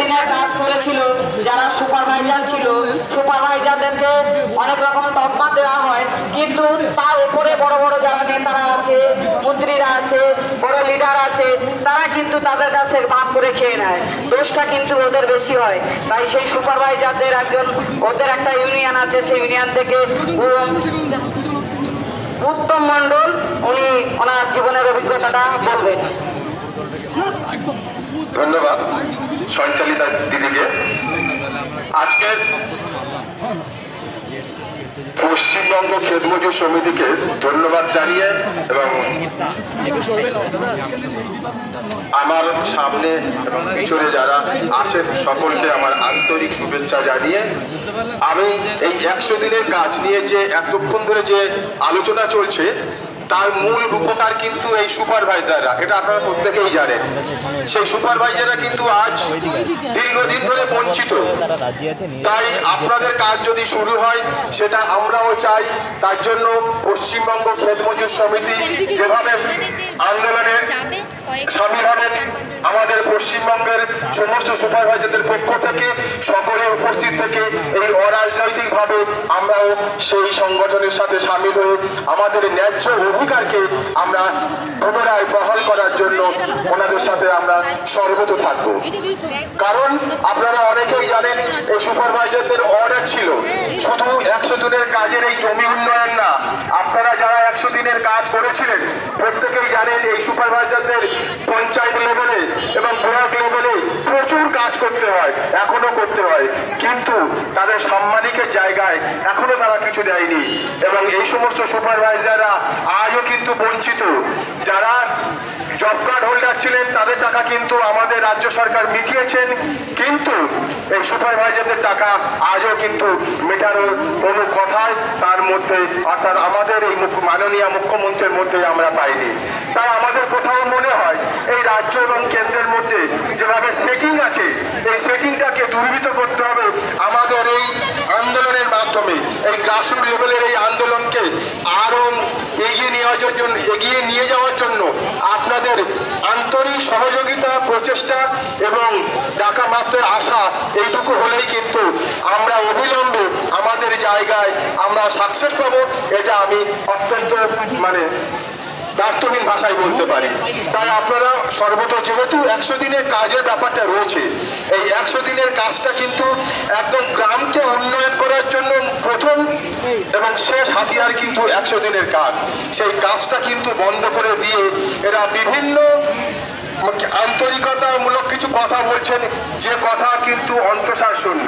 দিনের কাজ করেছিল, যারা সুপারভাইজার ছিল সুপারভাইজারদেরকে অনেক রকম তকমা দেওয়া হয়, কিন্তু তার উপরে বড় বড় যারা নেতারা আছে, মন্ত্রীরা আছে, বড় লিডার আছে, তারা কিন্তু তাদের কাছে ভাগ করে খেয়ে নেয়। দোষটা কিন্তু ওদের বেশি হয়। তাই সেই সুপারভাইজারদের একজন, ওদের একটা ইউনিয়ন আছে, সেই ইউনিয়ন থেকে উত্তম মণ্ডল, উনি ওনার জীবনের অভিজ্ঞতাটা বলবেন। ধন্যবাদ। সঞ্চালিতা দিদিকে। আজকের পশ্চিমবঙ্গ খেতমজুর সমিতিকে ধন্যবাদ জানিয়ে এবং আমার সামনে এবং পিছনে যারা আছেন সকলকে আমার আন্তরিক শুভেচ্ছা জানিয়ে আমি এই একশো দিনের কাজ নিয়ে যে এতক্ষণ ধরে যে আলোচনা চলছে তার মূল রূপকার কিন্তু এই সুপারভাইজাররা এটা আপনারা প্রত্যেকেই জানেন। সেই সুপারভাইজাররা কিন্তু আজ দীর্ঘদিন ধরে বঞ্চিত। তাই আপনাদের কাজ যদি শুরু হয়, সেটা আমরাও চাই। তার জন্য পশ্চিমবঙ্গ ক্ষেত মজুর সমিতি যেভাবে আন্দোলনের সামিল হবেন পশ্চিমবঙ্গের সমস্ত সুপারভাইজারদের পক্ষ থেকে, সকলে উপস্থিত থেকে এই অরাজনৈতিকভাবে আমরাও সেই সংগঠনের সাথে সামিল হয়ে আমাদের ন্যায্য অধিকারকে আমরা পুনরায় বহাল করার জন্য ওনাদের সাথে আমরা সর্বত থাকব। কারণ আপনারা অনেকেই জানেন, এই সুপারভাইজারদের অর্ডার ছিল। শুধু একশো দিনের কাজের এই জমি উন্নয়ন না, আপনারা যারা একশো দিনের কাজ করেছিলেন, প্রত্যেকেই জানেন এই সুপারভাইজারদের পঞ্চায়েত লেভেলে এবং ব্লক লেভেলে প্রচুর কাজ করতে হয়, এখনও করতে হয়। কিন্তু তাদের সাম্মানিকের জায়গায় এখনও তারা কিছু দেয়নি। এবং এই সমস্ত সুপারভাইজাররা আজও কিন্তু বঞ্চিত। যারা জব কার্ড হোল্ডার ছিলেন, তাদের টাকা কিন্তু আমাদের রাজ্য সরকার মিটিয়েছেন। কিন্তু এই সুপারভাইজারদের টাকা আজও কিন্তু মেটানোর কোনো কথাই তার মধ্যে, অর্থাৎ আমাদের এই মাননীয় মুখ্যমন্ত্রীর মধ্যে আমরা পাইনি। তাই আমাদের কোথাও মনে হয়, এই রাজ্য এবং কেন্দ্রের মধ্যে যেভাবে সেটিং আছে, এই সেটিংটাকে দুর্বৃত করতে হবে আমাদের এই আন্দোলনের মাধ্যমে। এই গ্রাসরুট লেভেলের এই আন্দোলনকে আরও এগিয়ে নেওয়ার জন্য, এগিয়ে নিয়ে যাওয়ার জন্য আপনাদের আন্তরিক সহযোগিতা, প্রচেষ্টা এবং টাকা মাত্র আশা, এইটুকু হলেই কিন্তু আমরা অবিলম্বে আমাদের জায়গায় আমরা সাকসেস পাবো। এটা আমি অত্যন্ত মানে দার্থহীন ভাষায় বলতে পারি। তাই আপনারা সর্বত যেহেতু একশো দিনের কাজের ব্যাপারটা রয়েছে, এই একশো দিনের কাজটা কিন্তু একদম গ্রামকে উন্নয়ন করার জন্য প্রথম এবং শেষ হাতিয়ার কিন্তু একশো দিনের কাজ। সেই কাজটা কিন্তু বন্ধ করে দিয়ে এরা বিভিন্ন আন্তরিকতামূলক কিছু কথা বলছেন, যে কথা কিন্তু অন্তঃসার শূন্য।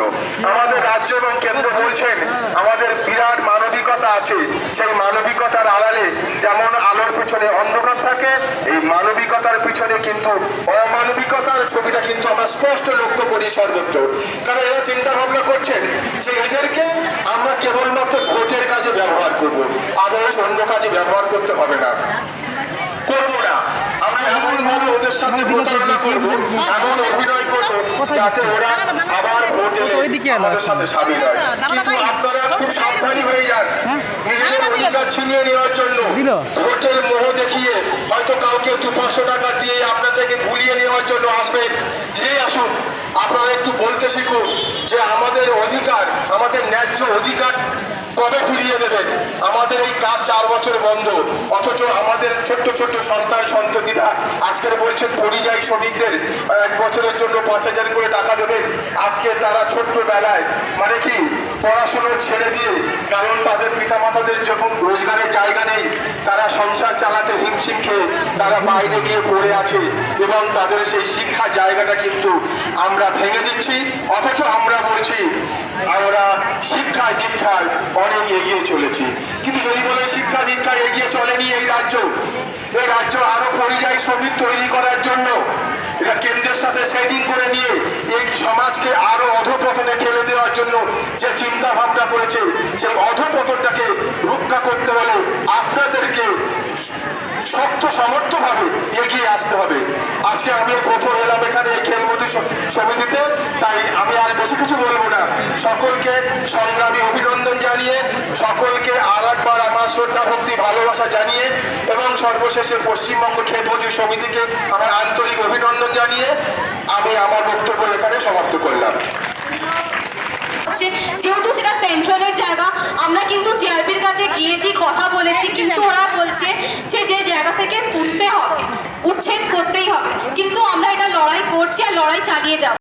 আমাদের রাজ্য এবং কেন্দ্র বলছেন, আমাদের বিরাট মানবিকতা আছে। সেই মানবিকতার আড়ালে যেমন পিছনে অন্ধকার থাকে এই মানবিকতার পিছনে কিন্তু অমানবিকতার ছবিটা কিন্তু আমরা স্পষ্ট লক্ষ্য করি সর্বত্র কারণ এরা চিন্তা ভাবনা করছেন যে এদেরকে আমরা কেবলমাত্র ভোটের কাজে ব্যবহার করব আদার্স অন্য কাজে ব্যবহার করতে হবে না করব না আমরা এমন ভাবে ওদের সাথে প্রতারণা করব এমন অভিনয় করব যাতে ওরা আবার ভোটে আমাদের সাথে সামিল হয় কিন্তু আপনারা খুব সাবধানী হয়ে যান ছিনিয়ে নেওয়ার জন্য। ভোটের মোহ দেখিয়ে হয়তো কাউকে দু পাঁচশো টাকা দিয়ে আপনাদেরকে ভুলিয়ে নেওয়ার জন্য আসবে। যে আসুন আপনারা একটু বলতে শিখুন যে আমাদের অধিকার আমাদের ন্যায্য অধিকার কবে ফিরিয়ে দেবেন আমাদের এই কাজ চার বছর বন্ধ। অথচ আমাদের ছোট্ট ছোট্ট সন্তান, সন্ততিরা আজকের বলছেন, পরিযায়ী শ্রমিকদের এক বছরের জন্য পাঁচ হাজার করে টাকা দেবেন আজকে তারা ছোট্ট বেলায় মানে কি, পড়াশুনো ছেড়ে দিয়ে, কারণ তাদের পিতামাতাদের যখন রোজগারের জায়গা নেই, তারা সংসার চালাতে হিমশিম খেয়ে তারা বাইরে গিয়ে পড়ে আছে এবং তাদের সেই শিক্ষার জায়গাটা কিন্তু আমরা ভেঙে দিচ্ছি। অথচ আমরা বলছি, আমরা শিক্ষায় দীক্ষায় অনেক এগিয়ে চলেছি। কিন্তু যদি বলে শিক্ষা দীক্ষায় এগিয়ে চলেনি এই রাজ্য। এই রাজ্য আরও পরিযায়ী শ্রমিক তৈরি করার জন্য। এটা কেন্দ্রের সাথে সেটিং করে নিয়ে এই সমাজকে আরও অধপতনে ঠেলে দেওয়ার জন্য যে চিন্তা ভাবনা করেছে, সেই অধপতনটাকে রক্ষা করতে হলে আপনাদেরকে শক্ত সামর্থ্যভাবে এগিয়ে আসতে হবে। আজকে আমি প্রথম এলাম এখানে এই খেলমতি সমিতিতে, তাই আমি আর বেশি কিছু বলব না। সকলকে সংগ্রামী অভিনন্দন জানিয়ে, সকলকে আর একবার আমার শ্রদ্ধা, ভক্তি, ভালোবাসা জানিয়ে এবং সর্বশেষে পশ্চিমবঙ্গ খেত মজুর সমিতিকে আমার আন্তরিক অভিনন্দন জানিয়ে আমি আমার বক্তব্য এখানে সমাপ্ত করলাম। যেহেতু সেটা সেন্ট্রালের জায়গা, আমরা কিন্তু জিআরপির কাছে গিয়েছি কথা বলেছি কিন্তু ওরা বলছে যে যে জায়গা থেকে তুলতে হবে উচ্ছেদ করতেই হবে। কিন্তু আমরা এটা লড়াই করছি আর লড়াই চালিয়ে যাব।